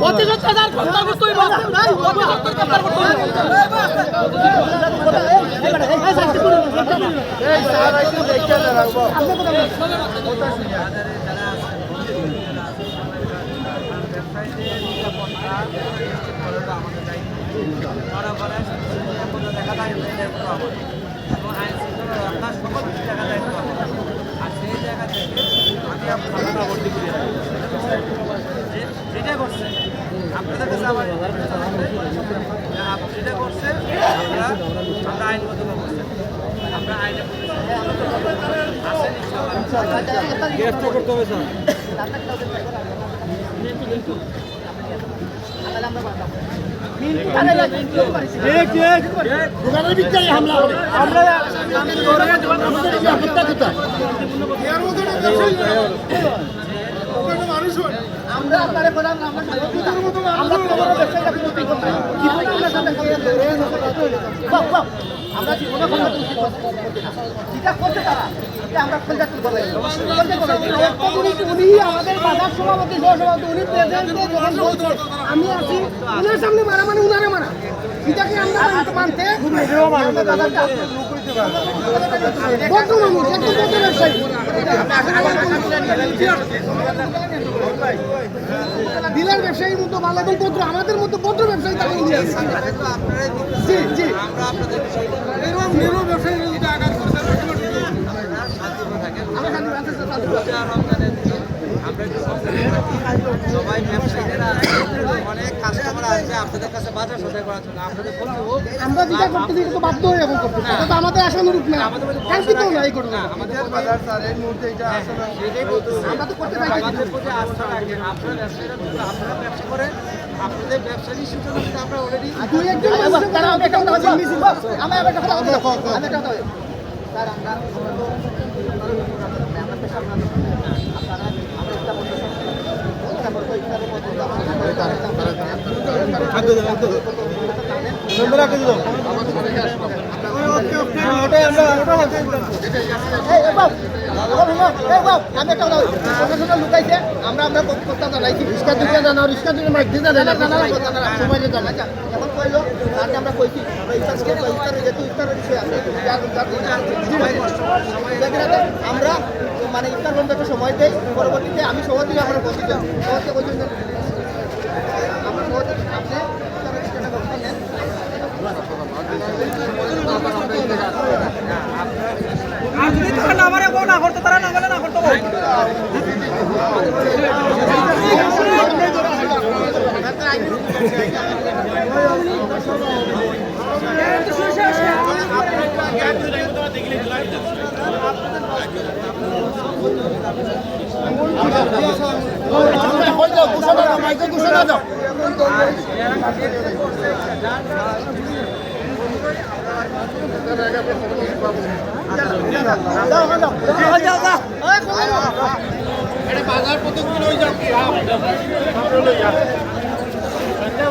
পঁচিশ হাজার গ্রেফতার করতে হইব পঁচিশ হাজার গ্রেফতার করতে হইব যেটা করছে আপনাদের কাছে আমার যেটা করছে আমরা আমরা আইনগত ব্যবস্থা আমরা আইনে আসেন দোকানের ভিতরে হামলা করে আমরা আমাদের কি আপত্তি কোথায় আমরা আপনারে বললাম আমরা আমরা করতে আমরা কি কোনো যেটা করছে তারা এটা আমরা খোঁজা তুলবো উনি আমাদের বাজার সভাপতি সহ সভাপতি উনি আমি আছি সামনে মারা মানে উনারে মারা এটাকে আমরা মানতে ব্যবসায়ী ডিলার ব্যবসায়ীর মতো ভালো এবং আমাদের মতো ভদ্র ব্যবসায়ী তাকে জি জি আমরা আপনাদের বিষয়টা আমরা শান্তি আছি, স্যার, শান্তি আছি। রোজা রমজানের দিন আমরা একটু সচেতন থাকি। সবাই ব্যবসায়ীরা অনেক কাস্টমার আসছে আপনাদের কাছে বাজার সদাই করার জন্য। আপনাদের বলব আমরা যেটা করতে দিই তো বাধ্য হয়ে এখন করতে এটা তো আমাদের আশানুরূপ না। কাঙ্ক্ষিত না এই ঘটনা। আমাদের বাজার স্যার এই মুহূর্তে এটা আসলে সেটাই বলতেছি আমরা তো করতে পারি। আমাদের প্রতি আস্থা রাখেন। আপনারা ব্যবসায়ীরা আপনারা ব্যবসা করেন। আপনাদের ব্যবসার ইস্যুটা কিন্তু আমরা অলরেডি দুই একজন মানুষের দ্বারা আমরা একটা কথা বলছি, মিছিল। একটা কথা বলব। আমি একটা কথা বলব। স্যার, আমরা- আমরা তো- আমরা তো সামনে আছি। আপনারা- আমরা ইচ্ছা করতে পারি। ইচ্ছা করতে- ইচ্ছার মধ্যে তো আমরা- এই, এই বাবু, বাবু, এই বাবু, আমি একটা কথা বলছি। প্রশাসনের লুকাইছে, আমরা আমরা জানাইছি। জানাও, মাইক সময় দিয়ে এখন কইলো, কইছি, মানে ইফতার বন্ধ একটা সময় দেই পরবর্তীতে আমি সভাপতি আমরা বলছি সভাপতি বলছি যে, আমরা সভাপতি আপনি ইফতারের বিষয়টা ব্যবস্থা নেন আর যদি তারা না মারে না করতো তারা না বলে না করতো হয়ে যাও ঘোষণা দাও মাইকে ঘোষণা দাও মামলা ইসকান তো উঠতে ঘোষণা দাও এখন তো ইফতার পর্যন্ত তারা কারণে কি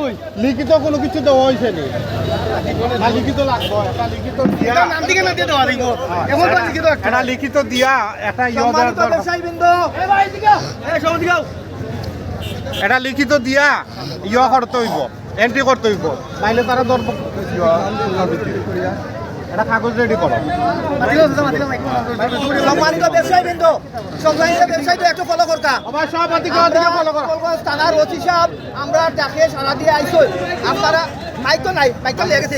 ওই লিখিত কোনো কিছু দেওয়া হয়েছে লিখিত লাগবে একটা লিখিত দিয়া। নাম দিকে না দিয়ে দেওয়া দিব এখন তো লিখিত একটা। একটা লিখিত দিয়া একটা ইয়ে এটা লিখিত দিয়া ইয়ে করতে হইব এন্ট্রি করতে হইব। নাইলে তারা দর একটা কাগজ রেডি করো সম্মানিত ব্যবসায়ী বৃন্দ সম্মানিত ব্যবসায়ী একটু ফলো করতা আমার সভাপতি ফলো করো কলকাতা থানার ওসি সাহেব আমরা ডাকে সারা দিয়ে আইসই আপনারা মাইক তো নাই মাইক তো লেগেছে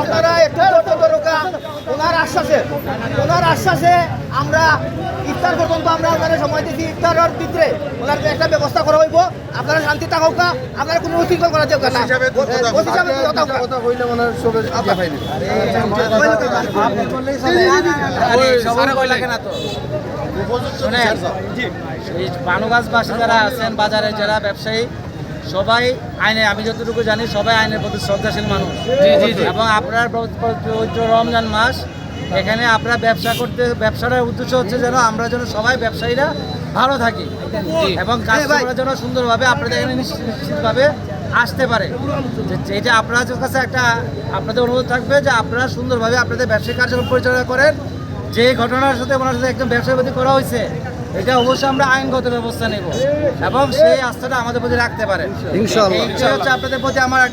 আপনারা একটু তথ্য দরকার ওনার আশ্বাসে ওনার আশ্বাসে আমরা ইফতার পর্যন্ত আমরা ওনার সময় দিচ্ছি ইফতারের ভিতরে ওনার একটা ব্যবস্থা করা হইব। আপনারা শান্তি থাকুক না আপনারা কোনো উচিত করা যাবে না। হোক। আচ্ছা। বানুগাছবাসী যারা আছেন বাজারে যারা ব্যবসায়ী সবাই আইনে আমি যতটুকু জানি সবাই আইনের প্রতি শ্রদ্ধাশীল মানুষ। এবং আপনার পবিত্র রমজান মাস এখানে আপনারা ব্যবসা করতে ব্যবসাটার উদ্দেশ্য হচ্ছে যেন আমরা যেন সবাই ব্যবসায়ীরা ভালো থাকি এবং কাস্টমাররা যেন সুন্দরভাবে আপনাদের এখানে নিশ্চিতভাবে আসতে পারে। যে- যেটা আপনাদের কাছে একটা আপনাদের অনুরোধ থাকবে যে আপনারা সুন্দরভাবে আপনাদের ব্যবসায়িক কার্যক্রম পরিচালনা করেন। যে ঘটনার সাথে ওনার সাথে একদম ব্যবসার প্রতি করা হয়েছে এটা অবশ্যই আমরা আইনগত ব্যবস্থা নেব এবং সেই আস্থাটা আমাদের প্রতি রাখতে পারে আপনাদের প্রতি আমার একটা